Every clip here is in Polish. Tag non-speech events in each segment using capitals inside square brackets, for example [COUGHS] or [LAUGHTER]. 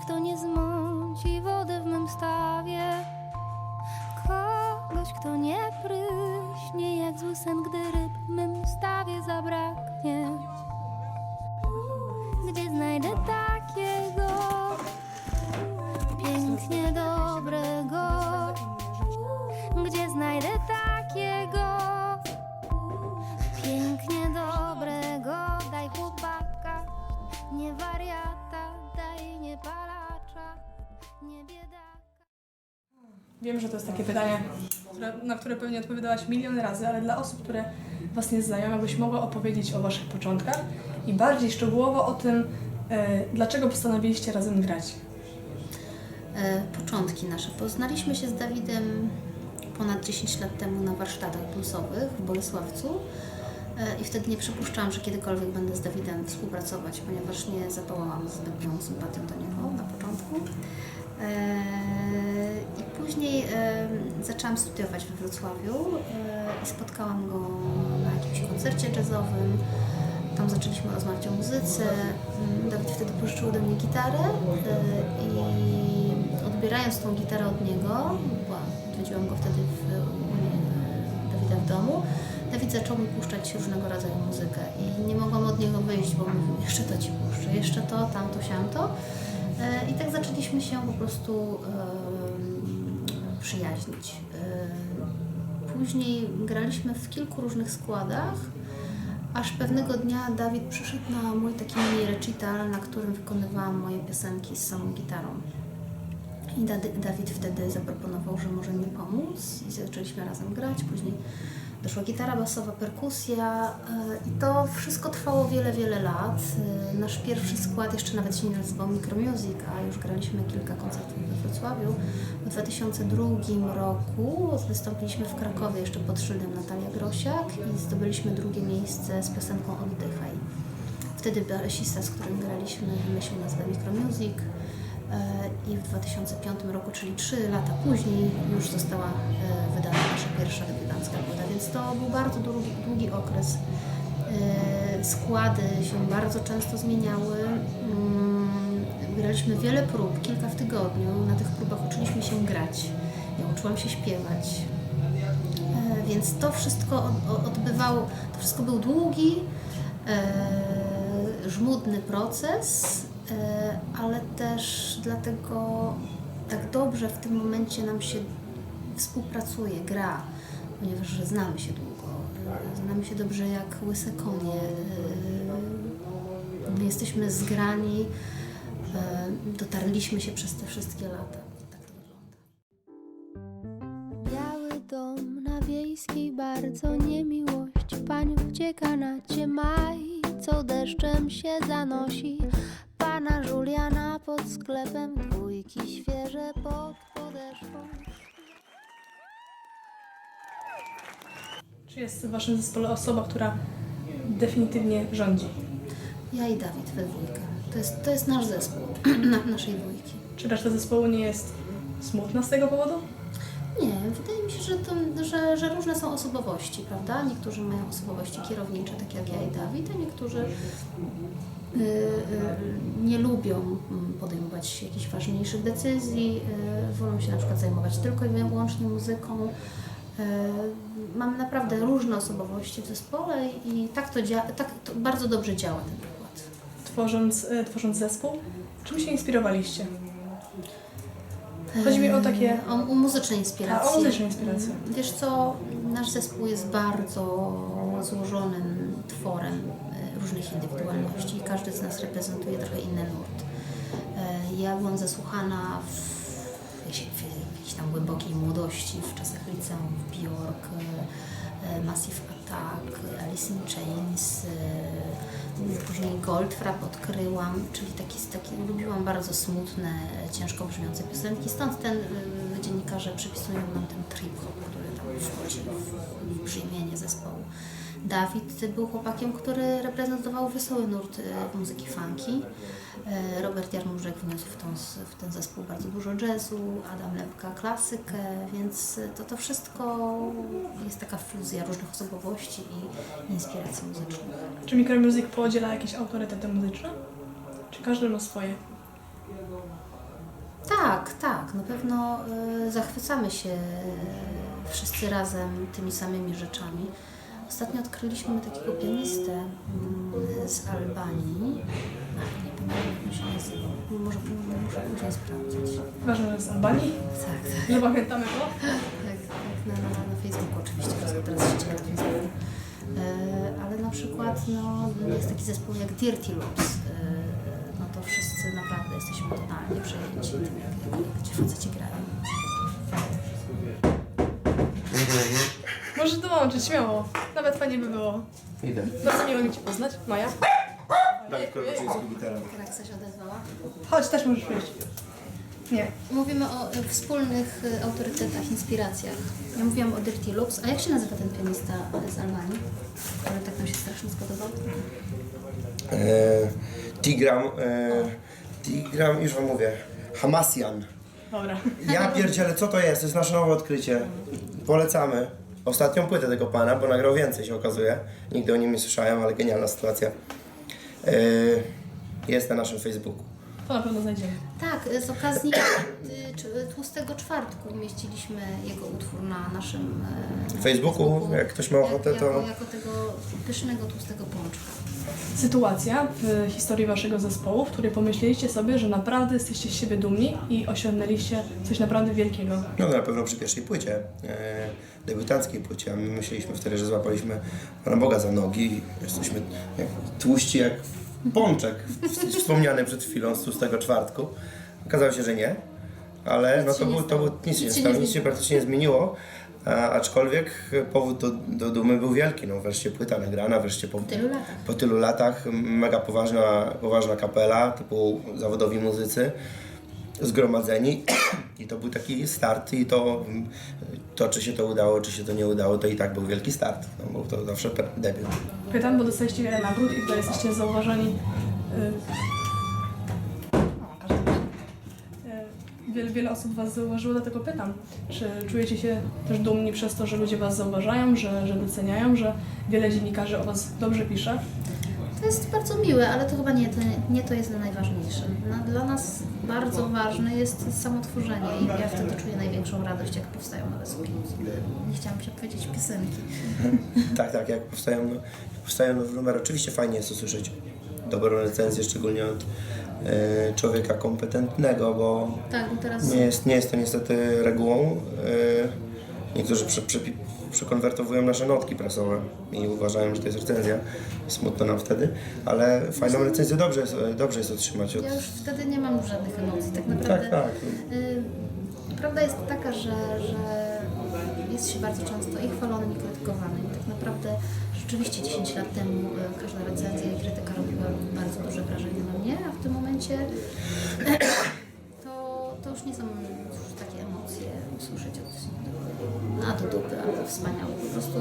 Kto nie zmąci wody w mym stawie Kogoś, kto nie pryśnie jak zły sen, gdy ryb w mym stawie zabraknie Wiem, że to jest takie pytanie, na które pewnie odpowiadałaś milion razy, ale dla osób, które Was nie znają, jakbyś mogła opowiedzieć o Waszych początkach i bardziej szczegółowo o tym, e, dlaczego postanowiliście razem grać. E, początki nasze. Poznaliśmy się z Dawidem ponad 10 lat temu na warsztatach bluesowych w Bolesławcu E, i wtedy nie przypuszczałam, że kiedykolwiek będę z Dawidem współpracować, ponieważ nie zapałałam zbytnią sympatią do niego na początku. Później zaczęłam studiować we Wrocławiu e, i spotkałam go na jakimś koncercie jazzowym. Tam zaczęliśmy rozmawiać o muzyce. Mm, Dawid wtedy pożyczył ode mnie gitarę e, i odbierając tą gitarę od niego, bo odwiedziłam go wtedy w, e, Dawida w domu, Dawid zaczął mi puszczać różnego rodzaju muzykę i nie mogłam od niego wyjść, bo mówił, jeszcze to Ci puszczę, jeszcze to, tamto, siamto. I tak zaczęliśmy się po prostu przyjaźnić. E, Później graliśmy w kilku różnych składach, aż pewnego dnia Dawid przyszedł na mój taki mini recital, na którym wykonywałam moje piosenki z samą gitarą. I Dawid wtedy zaproponował, że może mi pomóc i zaczęliśmy razem grać. Później doszła gitara basowa, perkusja e, i to wszystko trwało wiele, wiele lat. E, Nasz pierwszy skład jeszcze nawet się nie nazywał Micromusic, a już graliśmy kilka koncertów we Wrocławiu. W 2002 roku wystąpiliśmy w Krakowie jeszcze pod szyldem Natalia Grosiak i zdobyliśmy drugie miejsce z piosenką Oddychaj. Wtedy basista, z którym graliśmy, wymyślił nazwę Micromusic. E, I w 2005 roku, czyli 3 lata później, już została wydana nasza pierwsza debiutancka więc to był bardzo długi, długi okres. E, Składy się bardzo często zmieniały. Mm, Graliśmy wiele prób, kilka w tygodniu. Na tych próbach uczyliśmy się grać. Ja uczyłam się śpiewać. E, Więc to wszystko od- o- odbywało, to wszystko był długi, e, żmudny proces, ale też dlatego tak dobrze w tym momencie nam się współpracuje, gra, ponieważ znamy się długo, znamy się dobrze jak łyse konie, my jesteśmy zgrani, dotarliśmy się przez te wszystkie lata. Tak to wygląda. Biały dom na wiejskiej bardzo niemiłość. Paniów czeka na cię maj Co deszczem się zanosi. Pana Juliana pod sklepem Dwójki świeże pod podeszwą Czy jest w Waszym zespole osoba, która definitywnie rządzi? Ja i Dawid we dwójkę. To jest, to jest nasz zespół, [CLEARS THROAT] na, naszej dwójki. Czy reszta zespołu nie jest smutna z tego powodu? Nie, wydaje mi się, że, to, że, że różne są osobowości, prawda? Niektórzy mają osobowości kierownicze, tak jak ja i Dawid, a niektórzy y, y, nie lubią mm, podejmować jakichś ważniejszych decyzji, y, wolą się na przykład zajmować tylko i wyłącznie muzyką. Y, Mamy naprawdę różne osobowości w zespole i tak to, tak to bardzo dobrze działa ten układ. Tworząc, e, tworząc zespół, czym się inspirowaliście? Chodzi mi o takie... O, o muzyczne A, inspiracje. o muzyczne inspiracje. Wiesz co, nasz zespół jest bardzo złożonym tworem e, różnych indywidualności. Każdy z nas reprezentuje trochę inny nurt. E, Ja byłam zasłuchana w, w, jakiejś- tam głębokiej młodości, w czasach liceum, w Bjork, e, e, Massive Attack, Alice in Chains, e, później Goldfrapp odkryłam, czyli taki, taki, lubiłam bardzo smutne, ciężko brzmiące piosenki, stąd ten dziennikarze przypisują nam ten trip-hop, który tam wchodzi w, w brzmienie zespołu. Dawid był chłopakiem, który reprezentował wesoły nurt y, muzyki funky. E, Robert Jarmużek wniósł w, tą, w ten zespół bardzo dużo jazzu, Adam Lepka klasykę, więc to, to wszystko jest taka fuzja różnych osobowości i inspiracji muzycznych. Czy Micromusic podziela jakieś autorytety muzyczne? Czy każdy ma swoje? Tak, tak, na pewno y, zachwycamy się wszyscy razem tymi samymi rzeczami. Ostatnio odkryliśmy takiego pianistę mm, z Albanii. Ach, nie pamiętam jak on się nazywa. Może muszę później sprawdzić. Ważne, że z Albanii, Tak, tak. że pamiętamy to. Tak, tak na, na, na Facebooku oczywiście, teraz, teraz się dzieje na Facebooku. E, ale na przykład no, jest taki zespół jak Dirty Loops. E, no to wszyscy naprawdę jesteśmy totalnie przejęci tym, jak, jak, jak ci faceci grają. Możesz dołączyć, śmiało. Nawet fajnie by było. Idę. Bardzo miło mi Cię poznać. Maja. Dawid Korbaczyński, gitara. Kraksa się odezwała. Chodź, też możesz przyjść. Nie. Mówimy o e, wspólnych e, autorytetach, inspiracjach. Ja mówiłam o Dirty Loops, a jak się nazywa ten pianista e, z Albanii, który tak nam się strasznie spodobał? E, Tigram, e, Tigram, już wam mówię, Hamasian. Dobra. Ja pierdzielę, co to jest? To jest nasze nowe odkrycie. Polecamy. Ostatnią płytę tego pana, bo nagrał więcej się okazuje. Nigdy o nim nie słyszałem, ale genialna sytuacja. E, jest na naszym Facebooku. To na pewno znajdziemy. Tak, z okazji [CLEARS THROAT] Tłustego Czwartku umieściliśmy jego utwór na naszym e, Facebooku, jak ktoś ma ochotę, jak, to- Jako, jako tego pysznego, tłustego pączka. Sytuacja w historii Waszego zespołu, w której pomyśleliście sobie, że naprawdę jesteście z siebie dumni i osiągnęliście coś naprawdę wielkiego. No na pewno przy pierwszej płycie, e, debiutanckiej płycie, a my myśleliśmy wtedy, że złapaliśmy Pana Boga za nogi. Jesteśmy jak, tłuści jak pączek, [LAUGHS] wspomniany przed chwilą z tłustego czwartku. Okazało się, że nie, ale no to, był, to był, nic się nie stało, nic się praktycznie nie zmieniło. A, aczkolwiek powód do, do dumy był wielki, no wreszcie płyta nagrana, wreszcie po, tylu latach. po tylu latach mega poważna, poważna kapela, typu zawodowi muzycy zgromadzeni [CLEARS THROAT] i to był taki start i to, to czy się to udało, czy się to nie udało, to i tak był wielki start, no, bo to zawsze debiut. Pytam, bo dostaliście wiele nagród i tutaj jesteście zauważani. y, o, każdy wie. Y, Wiele, wiele osób Was zauważyło, dlatego pytam, czy czujecie się też dumni przez to, że ludzie Was zauważają, że, że doceniają, że wiele dziennikarzy o Was dobrze pisze? To jest bardzo miłe, ale to chyba nie to, nie to jest najważniejsze. No, dla nas bardzo ważne jest samotworzenie i ja wtedy czuję największą radość, jak powstają nowe słupki. Nie chciałam się powiedzieć piosenki. [LAUGHS] Tak, tak, jak powstają, jak powstają nowe numery, oczywiście fajnie jest usłyszeć dobrą recenzję, szczególnie od człowieka kompetentnego, bo Tak, teraz Nie jest, nie jest to niestety regułą. Yy, Niektórzy prze, prze, przekonwertowują nasze notki prasowe i uważają, że to jest recenzja. Smutno nam wtedy, ale fajną recenzję dobrze jest, dobrze jest otrzymać od... ja już wtedy nie mam żadnych emocji. Tak Tak, naprawdę tak. Y, Prawda jest taka, że, że jest się bardzo często i chwalonym, i krytykowanym. I tak naprawdę rzeczywiście 10 lat temu y, każda recenzja i krytyka robiła bardzo duże wrażenie na mnie, a w tym momencie [COUGHS] to, to już nie są już takie emocje usłyszeć od a do dupy, a to wspaniałe. Po prostu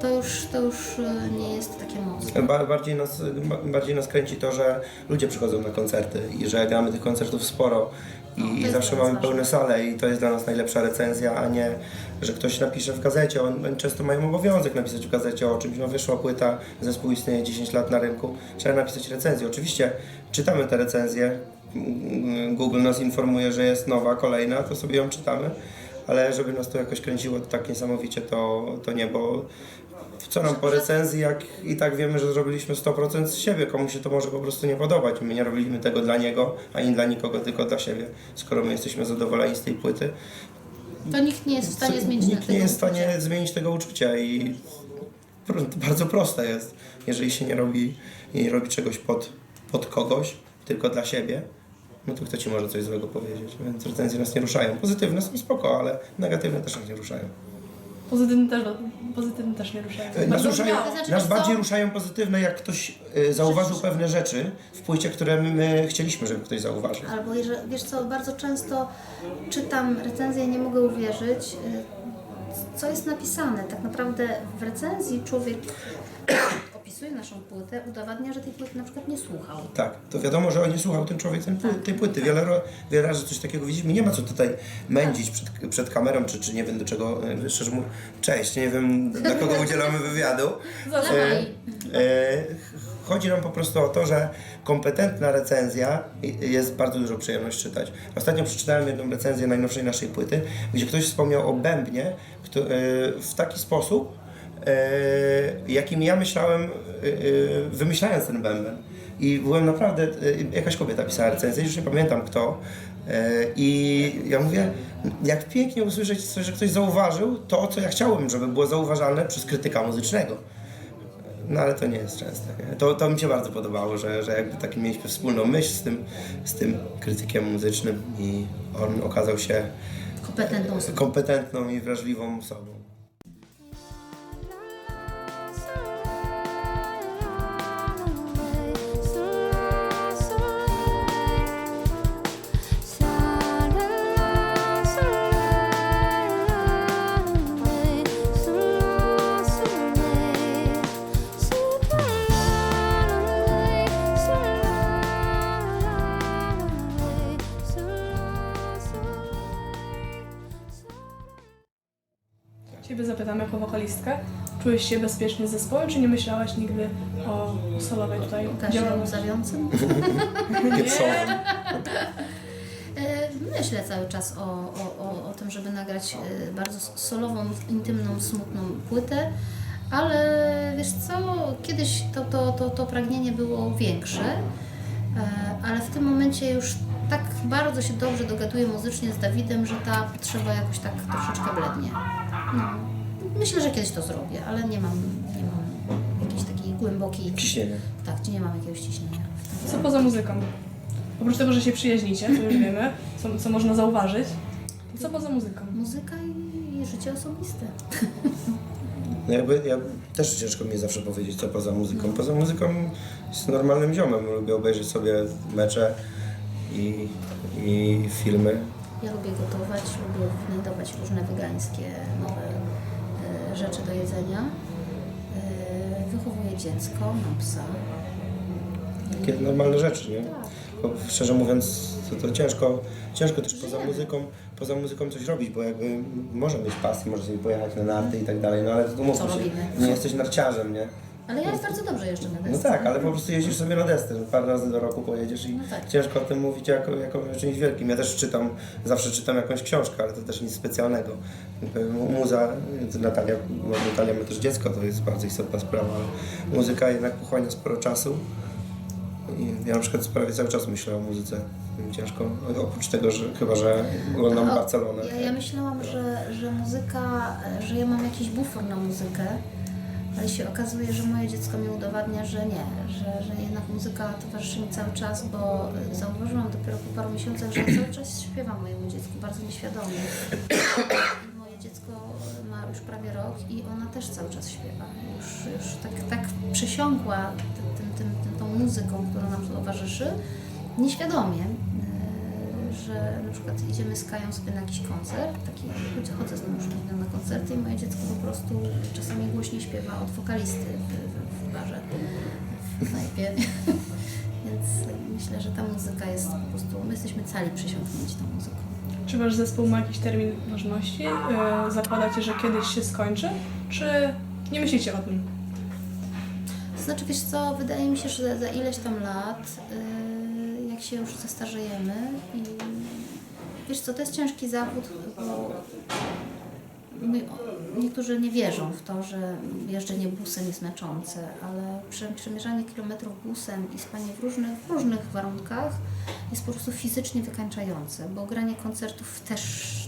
to już, to już y, nie jest takie mocne. Ba- Bardziej nas, ba- bardziej nas kręci to, że ludzie przychodzą na koncerty i że gramy tych koncertów sporo No, i jest zawsze mamy pełne sale i to jest dla nas najlepsza recenzja, a nie, że ktoś napisze w gazecie. On, oni często mają obowiązek napisać w gazecie o czymś. No wyszła płyta, zespół istnieje 10 lat na rynku, trzeba napisać recenzję. Oczywiście czytamy te recenzje, Google nas informuje, że jest nowa, kolejna, to sobie ją czytamy, ale żeby nas to jakoś kręciło tak niesamowicie, to, to nie, bo co nam po recenzji, jak i tak wiemy, że zrobiliśmy 100% z siebie, komu się to może po prostu nie podobać. My nie robiliśmy tego dla niego, ani dla nikogo, tylko dla siebie. Skoro my jesteśmy zadowoleni z tej płyty, To nikt nie jest w stanie zmienić nikt tego nie jest w uczucia. stanie zmienić tego uczucia i bardzo proste jest. Jeżeli się nie robi, nie robi czegoś pod, pod kogoś, tylko dla siebie, no to kto ci może coś złego powiedzieć. Więc recenzje nas nie ruszają. Pozytywne są spoko, ale negatywne też nas nie ruszają. Pozytywny też, pozytywny też nie ruszają. Nas, Bardzo ruszają. To znaczy, nas co? bardziej ruszają pozytywne, jak ktoś y, zauważył pewne rzeczy w płycie, które my, my chcieliśmy, żeby ktoś zauważył. Albo jeżeli, wiesz co, bardzo często czytam recenzję i nie mogę uwierzyć, y, co jest napisane. Tak naprawdę w recenzji człowiek opisuje naszą płytę, udowadnia, że tej płyty na przykład nie słuchał. Tak, to wiadomo, że nie słuchał ten człowiek ten, tej płyty. Wiele, ro- wiele razy coś takiego widzimy. Nie ma co tutaj mędzić przed, przed kamerą, czy, czy nie wiem do czego. y, Szczerze mówiąc, cześć, nie wiem dla kogo [LAUGHS] udzielamy wywiadu. Dawaj. E, chodzi nam po prostu o to, że kompetentna recenzja jest bardzo dużo przyjemność czytać. Ostatnio przeczytałem jedną recenzję najnowszej naszej płyty, gdzie ktoś wspomniał o bębnie e, w taki sposób, e, jakim ja myślałem, e, e, wymyślając ten bęben. I byłem naprawdę, e, jakaś kobieta pisała recenzję, już nie pamiętam kto. e, I ja mówię, jak pięknie usłyszeć, coś, że ktoś zauważył to, co ja chciałbym, żeby było zauważalne przez krytyka muzycznego. No ale to nie jest częste. Nie? To, to mi się bardzo podobało, że, że jakby taki mieliśmy wspólną myśl z tym, z tym krytykiem muzycznym i on okazał się Kompetentną osobą. kompetentną i wrażliwą osobą. Zapytam jako wokalistkę. Czułeś się bezpiecznie z zespołem, czy nie myślałaś nigdy o solowej tutaj Gazie działalności? łzawiącym. Pieprzową. [LAUGHS] E, Myślę cały czas o, o, o, o tym, żeby nagrać e, bardzo solową, intymną, smutną płytę, ale wiesz co, kiedyś to, to, to, to pragnienie było większe, e, ale w tym momencie już tak bardzo się dobrze dogaduję muzycznie z Dawidem, że ta potrzeba jakoś tak troszeczkę blednie. No. Myślę, że kiedyś to zrobię, ale nie mam, nie mam jakiejś takiej głębokiej, Ciśnienie. tak, gdzie nie mam jakiegoś ciśnienia. Co poza muzyką? Oprócz tego, że się przyjaźnicie, to już wiemy, co, co można zauważyć. To co poza muzyką? Muzyka i życie osobiste. No jakby, ja też ciężko mi zawsze powiedzieć, co poza muzyką. Poza muzyką jest normalnym ziomem. Lubię obejrzeć sobie mecze i, i filmy. Ja lubię gotować, lubię wynajdować różne wegańskie, nowe rzeczy do jedzenia. E, wychowuję dziecko, mam psa. Takie normalne rzeczy, nie? Bo szczerze mówiąc, to, to ciężko, ciężko też poza muzyką, poza muzyką coś robić, bo jakby może mieć pasję, może sobie pojechać na narty i tak dalej, no ale to umówmy się, nie jesteś narciarzem, nie? Ale ja bardzo dobrze jeszcze na No desce. tak, ale po prostu jeździsz sobie na desce, parę razy do roku pojedziesz i No tak. ciężko o tym mówić jako, jako o czymś wielkim. Ja też czytam, zawsze czytam jakąś książkę, ale to też nic specjalnego. Muza, Natalia, no, Natalia ma też dziecko, to jest bardzo istotna sprawa, ale muzyka jednak pochłania sporo czasu. I ja na przykład prawie cały czas myślę o muzyce. Ciężko, oprócz tego, że chyba, że oglądam O, Barcelonę. Ja, ja myślałam, że, że muzyka, że ja mam jakiś bufor na muzykę, ale się okazuje, że moje dziecko mi udowadnia, że nie, że, że jednak muzyka towarzyszy mi cały czas, bo zauważyłam dopiero po paru miesiącach, że cały czas śpiewam mojemu dziecku bardzo nieświadomie. Moje dziecko ma już prawie rok i ona też cały czas śpiewa. Już, już tak, tak przesiąkła tym, tym, tym, tą muzyką, która nam towarzyszy, nieświadomie, że na przykład idziemy z Kają sobie na jakiś koncert, taki, chodzę, chodzę z nią już na koncerty i moje dziecko po prostu czasami głośniej śpiewa od wokalisty w, w, w barze, w knajpie. [LAUGHS] Więc myślę, że ta muzyka jest po prostu, my jesteśmy cali przesiąknięci tą muzyką. Czy wasz zespół ma jakiś termin ważności? Yy, zakładacie, że kiedyś się skończy? Czy nie myślicie o tym? To znaczy, wiesz co, wydaje mi się, że za ileś tam lat, yy, jak się już zestarzejemy i wiesz co, to jest ciężki zawód, bo niektórzy nie wierzą w to, że jeżdżenie busem jest męczące, ale prze- przemierzanie kilometrów busem i spanie w różnych, w różnych warunkach jest po prostu fizycznie wykańczające, bo granie koncertów też,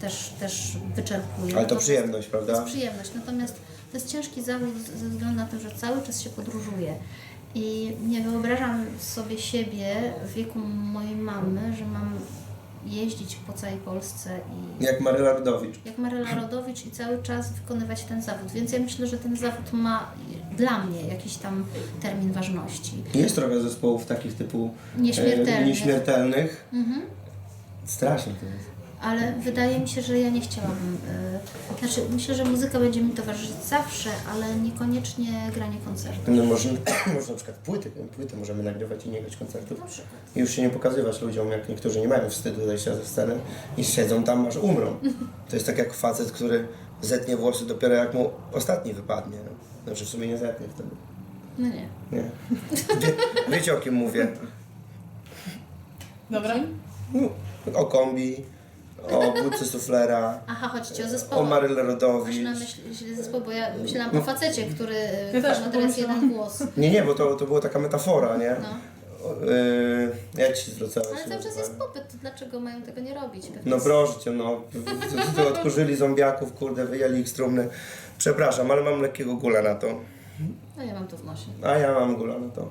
też, też wyczerpuje. Ale to Natomiast- przyjemność, to jest prawda? przyjemność, natomiast to jest ciężki zawód ze względu na to, że cały czas się podróżuje. I nie wyobrażam sobie siebie w wieku mojej mamy, że mam jeździć po całej Polsce i Jak Maryla Rodowicz. jak Maryla Rodowicz i cały czas wykonywać ten zawód. Więc ja myślę, że ten zawód ma dla mnie jakiś tam termin ważności. Jest trochę zespołów takich typu e, Nieśmiertelnych. nieśmiertelnych. Mhm. Strasznie to jest. Ale wydaje mi się, że ja nie chciałabym. y, znaczy, myślę, że muzyka będzie mi towarzyszyć zawsze, ale niekoniecznie granie koncertów. No może, [CLEARS THROAT] może na przykład płyty, płyty możemy nagrywać i nie grać koncertów. Na przykład. I już się nie pokazywać ludziom, jak niektórzy nie mają wstydu zejścia ze sceny i siedzą tam, aż umrą. To jest tak jak facet, który zetnie włosy dopiero jak mu ostatni wypadnie. No. Znaczy w sumie nie zetnie wtedy. No nie. Nie. Wie, wiecie o kim mówię? Dobra? No, o kombi, o budce suflera, Aha, chodzi ci o o zespoły. Maryle Masz Rodowicz. na myśli zespół, bo ja myślałam o facecie, który Ja też ma teraz jeden głos. Nie, nie, bo to, to była taka metafora, nie? No. O, Yy, jak ci zwracałeś? Ale cały czas jest popyt, to dlaczego mają tego nie robić? Pewnie No proszę cię, no. Odkurzyli zombiaków, kurde, wyjęli ich z trumny. Przepraszam, ale mam lekkiego gula na to. No ja mam to w nosie. A ja mam gula na to.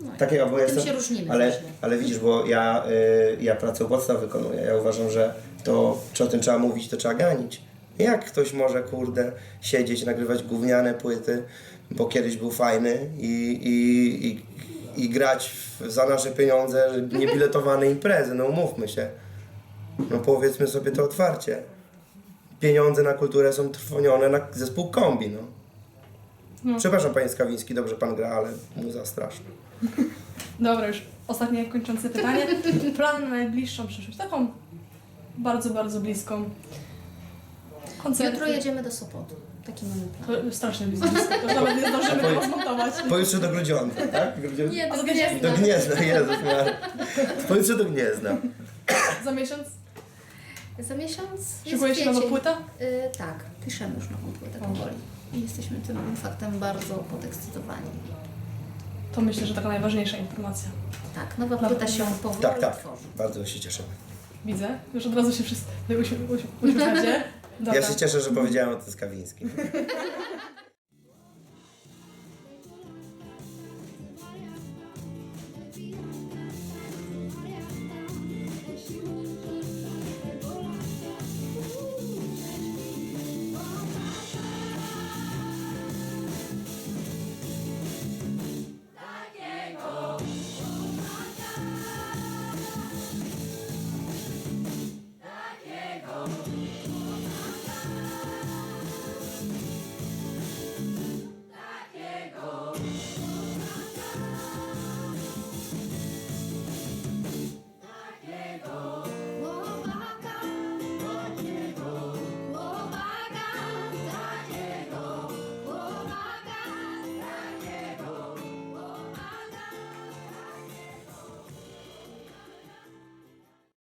No, Takiego, bo jestem... się różnimy Ale, ale widzisz, bo ja, y, ja pracę u podstaw wykonuję. Ja uważam, że to, czy o tym trzeba mówić, to trzeba ganić. Jak ktoś może, kurde, siedzieć, nagrywać gówniane płyty, bo kiedyś był fajny i, i, i, i grać w, za nasze pieniądze niebiletowane [LAUGHS] imprezy, no umówmy się. No powiedzmy sobie to otwarcie. Pieniądze na kulturę są trwonione na zespół kombi, no. Przepraszam, panie Skawiński, dobrze pan gra, ale mu za straszne. [LAUGHS] Dobra, już ostatnie kończące pytanie. Plan na najbliższą przyszłość, taką bardzo, bardzo bliską. Koncerty. Jutro jedziemy do Sopotu. Taki mamy plan. To strasznie blisko, to nawet nie zdążymy tego zmontować. Pojutrze do Grudziądza, tak? Grudziądza. Nie, do Gniezna. Do Gniezna, Jezus Maria. Pojutrze do Gniezna. Za miesiąc Za miesiąc jest szykuje się nowa kwiecień. płyta? Y, tak, piszemy już nową płytę powoli. I jesteśmy tym faktem bardzo podekscytowani. To myślę, że taka najważniejsza informacja. Tak, nowa Dla- płyta się powoli Tak, tak. tworzy. Bardzo się cieszymy. Widzę, już od razu się wszyscy uśmiechacie. Dobra. Ja się cieszę, że powiedziałem o tym [LAUGHS]